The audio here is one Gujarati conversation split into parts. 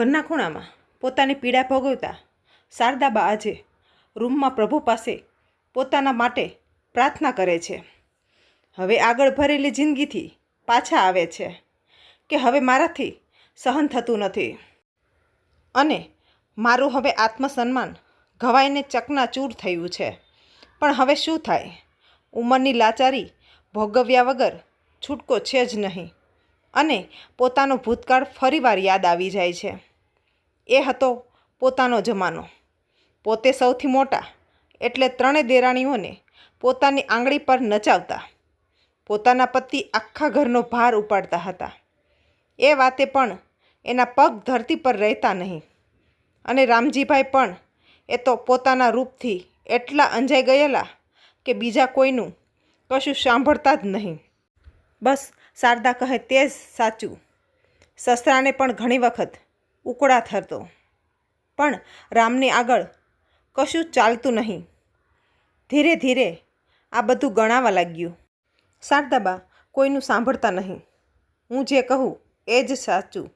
ઘરના ખૂણામાં પોતાની પીડા ભોગવતા શારદાબા આજે રૂમમાં પ્રભુ પાસે પોતાના માટે પ્રાર્થના કરે છે. હવે આગળ ભરેલી જિંદગીથી પાછા આવે છે કે હવે મારાથી સહન થતું નથી. અને મારું હવે આત્મસન્માન ઘવાઈને ચકનાચૂર થયું છે. પણ હવે શું થાય? ઉંમરની લાચારી ભોગવ્યા વગર છૂટકો છે જ નહીં. અને પોતાનો ભૂતકાળ ફરીવાર યાદ આવી જાય છે. એ હતો પોતાનો જમાનો. પોતે સૌથી મોટા એટલે ત્રણે દેરાણીઓને પોતાની આંગળી પર નચાવતા. પોતાના પતિ આખા ઘરનો ભાર ઉપાડતા હતા. એ વાતે પણ એના પગ ધરતી પર રહેતા નહીં. અને રામજીભાઈ પણ એ તો પોતાના રૂપથી એટલા અંજાઈ ગયેલા કે બીજા કોઈનું કશું સાંભળતા જ નહીં. બસ શારદા કહે તે જ સાચું. સસરાને પણ ઘણી વખત ઉકળાટ થતો. પણ રામને આગળ કશું ચાલતું નહીં. ધીરે ધીરે આ બધું ગણાવા લાગ્યું. શારદાબા કોઈનું સાંભળતા નહીં. હું જે કહું એ જ સાચું.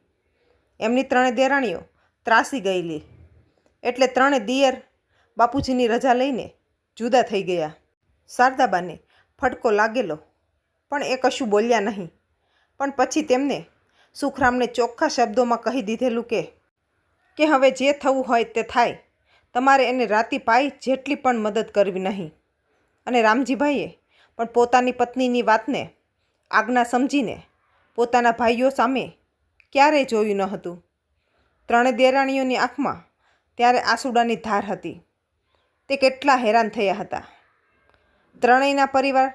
એમની ત્રણે દેરાણીઓ ત્રાસી ગયેલી. એટલે ત્રણે દિયર બાપુજીની રજા લઈને જુદા થઈ ગયા. શારદાબાને ફટકો લાગેલો, પણ એ કશું બોલ્યા નહીં. પણ પછી તેમને સુખરામને ચોખ્ખા શબ્દોમાં કહી દીધેલું કે કે હવે જે થવું હોય તે થાય. તમારે એને રાતી પાઈ જેટલી પણ મદદ કરવી નહીં. અને રામજીભાઈએ પણ પોતાની પત્નીની વાતને આજ્ઞા સમજીને પોતાના ભાઈઓ સામે ક્યારેય જોયું ન હતું. ત્રણે દેરાણીઓની આંખમાં ત્યારે આંસુડાની ધાર હતી. તે કેટલા હેરાન થયા હતા. ત્રણેયના પરિવાર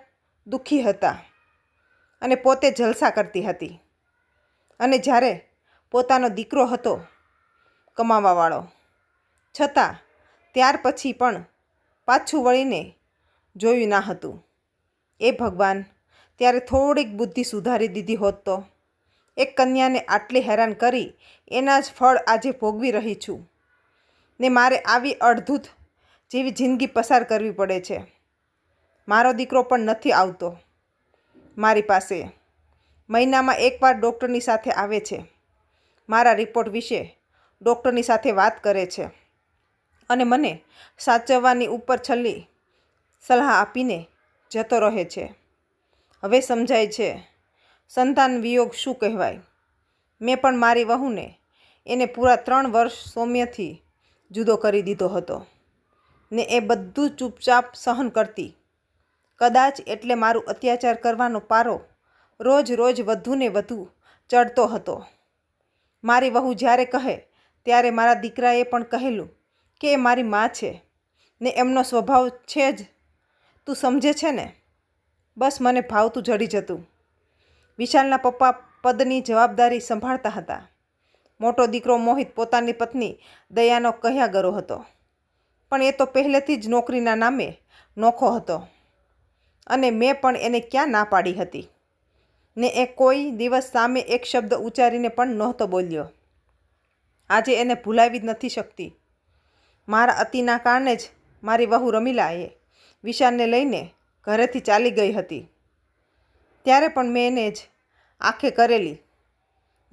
દુઃખી હતા અને પોતે જલસા કરતી હતી. અને જ્યારે પોતાનો દીકરો હતો કમાવાવાળો. છતાં ત્યાર પછી પણ પાછું વળીને જોયું ના હતું. એ ભગવાન ત્યારે થોડીક બુદ્ધિ સુધારી દીધી હોત તો. એક કન્યાને આટલી હેરાન કરી એના જ ફળ આજે ભોગવી રહી છું. ને મારે આવી અડધૂત જેવી જિંદગી પસાર કરવી પડે છે. મારો દીકરો પણ નથી આવતો. મારી પાસે મહિનામાં એકવાર ડૉક્ટરની સાથે આવે છે. મારા રિપોર્ટ વિશે ડૉક્ટરની સાથે વાત કરે છે અને મને સાચવવાની ઉપર છલ્લી સલાહ આપીને જતો રહે છે. હવે સમજાય છે, સંતાન વિયોગ શું કહેવાય? મેં પણ મારી વહુને એને પૂરા ત્રણ વર્ષ સૌમ્યથી જુદો કરી દીધો હતો ને એ બધું ચૂપચાપ સહન કરતી. કદાચ એટલે મારું અત્યાચાર કરવાનો પારો રોજ રોજ વધુ ને વધુ ચડતો હતો. મારી વહુ જ્યારે કહે, ત્યારે મારા દીકરાએ પણ કહેલું કે એ મારી મા છે ને એમનો સ્વભાવ છે જ. તું સમજે છે ને? બસ મને ભાવતું જડી જતું. વિશાલના પપ્પા પદની જવાબદારી સંભાળતા હતા. મોટો દીકરો મોહિત પોતાની પત્ની દયાનો કહ્યા ગરો હતો. પણ એ તો પહેલેથી જ નોકરીના નામે નોખો હતો અને મેં પણ એને ક્યાં ના પાડી હતી. ને એ કોઈ દિવસ સામે એક શબ્દ ઉચ્ચારીને પણ નહોતો બોલ્યો. આજે એને ભૂલાવી જ નથી શકતી. મારા અતિના કારણે જ મારી વહુ રમીલાએ વિશાલને લઈને ઘરેથી ચાલી ગઈ હતી. ત્યારે પણ મેં એને જ આંખે કરેલી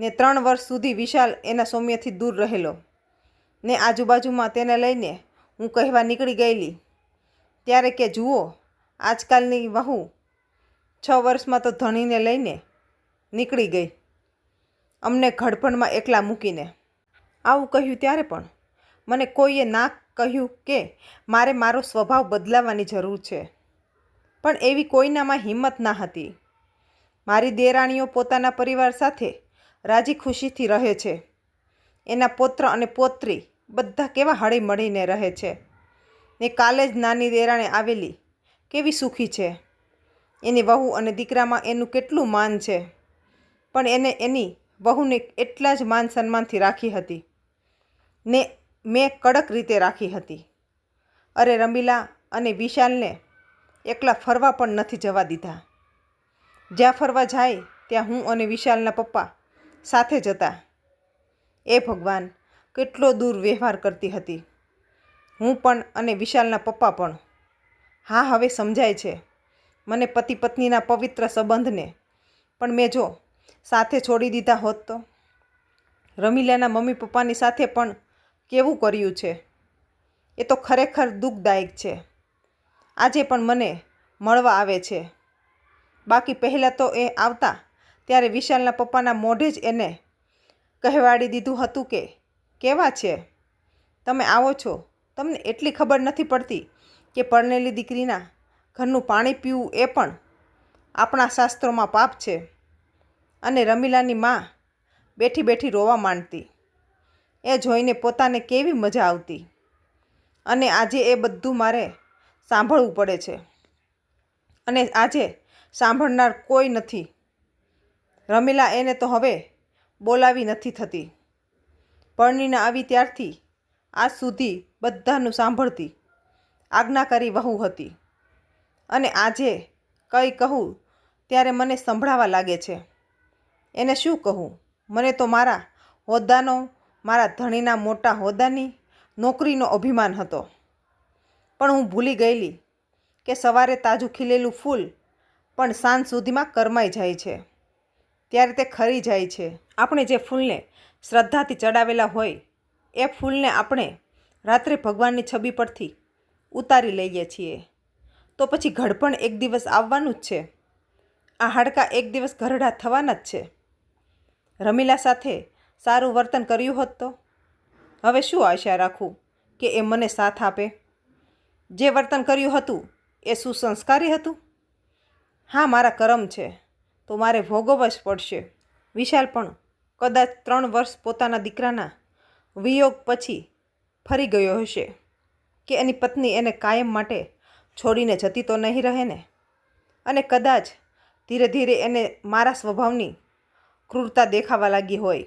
ને ત્રણ વર્ષ સુધી વિશાલ એના સૌમ્યથી દૂર રહેલો. ને આજુબાજુમાં તેને લઈને હું કહેવા નીકળી ગયેલી. ત્યારે કે, જુઓ, આજકાલની વહુ છ વર્ષમાં તો ધણીને લઈને નીકળી ગઈ. અમને ઘડપણમાં એકલા મૂકીને. આવું કહ્યું ત્યારે પણ મને કોઈએ ના કહ્યું કે મારે મારો સ્વભાવ બદલાવવાની જરૂર છે. પણ એવી કોઈનામાં હિંમત ના હતી. મારી દેરાણીઓ પોતાના પરિવાર સાથે રાજી ખુશીથી રહે છે. એના પોત્ર અને પોત્રી બધા કેવા હળી મળીને રહે છે. ને કાલે જ નાની દેરાણે આવેલી કેવી સુખી છે. એની વહુ અને દીકરામાં એનું કેટલું માન છે? પણ એને એની વહુને એટલા જ માન સન્માનથી રાખી હતી. ને મેં કડક રીતે રાખી હતી. અરે રમીલા અને વિશાલને એકલા ફરવા પણ નથી જવા દીધા. જ્યાં ફરવા જાય, ત્યાં હું અને વિશાલના પપ્પા સાથે જતા એ ભગવાન, કેટલો દૂર વ્યવહાર કરતી હતી. હું પણ અને વિશાલના પપ્પા પણ. હા, હવે સમજાય છે. મને પતિ પત્નીના પવિત્ર સંબંધને. પણ મેં જો સાથે છોડી દીધા હોત તો? રમીલાના મમ્મી પપ્પાની સાથે પણ કેવું કર્યું છે? એ તો ખરેખર દુઃખદાયક છે. આજે પણ મને મળવા આવે છે. બાકી પહેલાં તો એ આવતા ત્યારે વિશાલના પપ્પાના મોઢે જ એને કહેવાડી દીધું હતું કે, કેવા છે? તમે આવો છો. તમને એટલી ખબર નથી પડતી કે પરણેલી દીકરીના ઘરનું પાણી પીવું એ પણ આપણા શાસ્ત્રોમાં પાપ છે. અને રમીલાની માં બેઠી બેઠી રોવા માંડતી. એ જોઈને પોતાને કેવી મજા આવતી. અને આજે એ બધું મારે સાંભળવું પડે છે. અને આજે સાંભળનાર કોઈ નથી. રમીલા એને તો હવે બોલાવી નથી થતી. પરણીને આવી ત્યારથી આજ સુધી બધાનું સાંભળતી. આજ્ઞાકારી વહુ હતી. અને આજે કંઈ કહું ત્યારે મને સંભળાવા લાગે છે. એને શું કહું? મને તો મારા હોદ્દાનો, મારા ધણીના મોટા હોદ્દાની નોકરીનો અભિમાન હતો. પણ હું ભૂલી ગયેલી કે સવારે તાજું ખીલેલું ફૂલ પણ સાંજ સુધીમાં કરમાઈ જાય છે. ત્યારે તે ખરી જાય છે. આપણે જે ફૂલને શ્રદ્ધાથી ચડાવેલા હોય, એ ફૂલને આપણે રાત્રે ભગવાનની છબી પરથી ઉતારી લઈએ છીએ. તો પછી ઘડપણ એક દિવસ આવવાનું જ છે. આ હાડકાં એક દિવસ ઘરડા થવાના જ છે. રમીલા સાથે સારું વર્તન કર્યું હોત તો? હવે શું આશા રાખું કે એ મને સાથ આપે? જે વર્તન કર્યું હતું એ સુસંસ્કારી હતું? હા, મારા કરમ છે. તો મારે ભોગવવા જ પડશે. વિશાલ પણ કદાચ ત્રણ વર્ષ પોતાના દીકરાના વિયોગ પછી ફરી ગયો હશે કે એની પત્ની એને કાયમ માટે છોડીને જતી તો નહીં રહે ને? અને કદાચ ધીરે ધીરે એને મારા સ્વભાવની ક્રૂરતા દેખાવા લાગી હોય,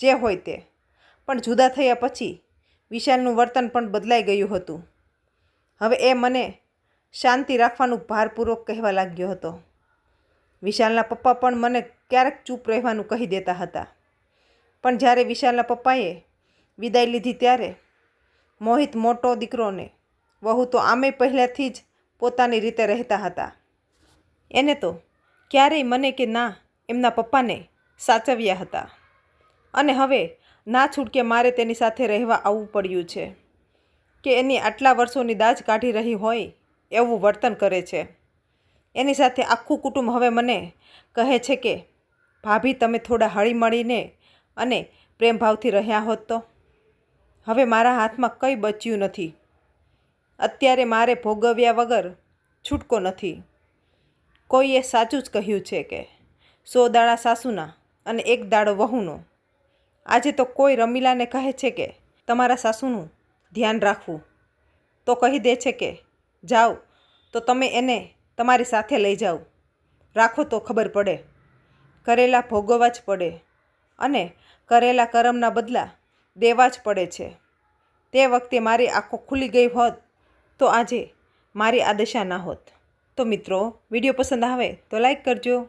જે હોય તે. પણ જુદા થયા પછી વિશાલનું વર્તન પણ બદલાઈ ગયું હતું. હવે એ મને શાંતિ રાખવાનું ભારપૂર્વક કહેવા લાગ્યો હતો. વિશાલના પપ્પા પણ મને ક્યારેક ચૂપ રહેવાનું કહી દેતા હતા. પણ જ્યારે વિશાલના પપ્પાએ વિદાય લીધી ત્યારે મોહિત મોટો દીકરોને વહુ તો આમે પહેલાંથી જ પોતાની રીતે રહેતા હતા. એને તો ક્યારેય મને કે ના એમના પપ્પાને સાચવ્યા હતા. અને હવે ના છૂટકે મારે તેની સાથે રહેવા આવવું પડ્યું છે. કે એની આટલા વર્ષોની દાજ કાઢી રહી હોય એવું વર્તન કરે છે. એની સાથે આખું કુટુંબ હવે મને કહે છે કે, ભાભી, તમે થોડા હળીમળીને અને પ્રેમભાવથી રહ્યા હોત તો? હવે મારા હાથમાં કંઈ બચ્યું નથી. અત્યારે મારે ભોગવ્યા વગર છૂટકો નથી. કોઈએ સાચું જ કહ્યું છે કે, સો દાડા સાસુના અને એક દાડો વહુનો. આજે તો કોઈ રમીલાને કહે છે કે, તમારા સાસુનું ધ્યાન રાખવું. તો કહી દે છે કે, જાઓ, તો તમે એને તમારી સાથે લઈ જાઓ. રાખો તો ખબર પડે. કરેલા ભોગવવા જ પડે અને કરેલા કરમના બદલા દેવા જ પડે છે. તે વખતે મારી આંખો ખુલી ગઈ હોત તો આજે મારી આ દશા ના હોત. તો મિત્રો, વીડિયો પસંદ આવે તો લાઈક કરજો.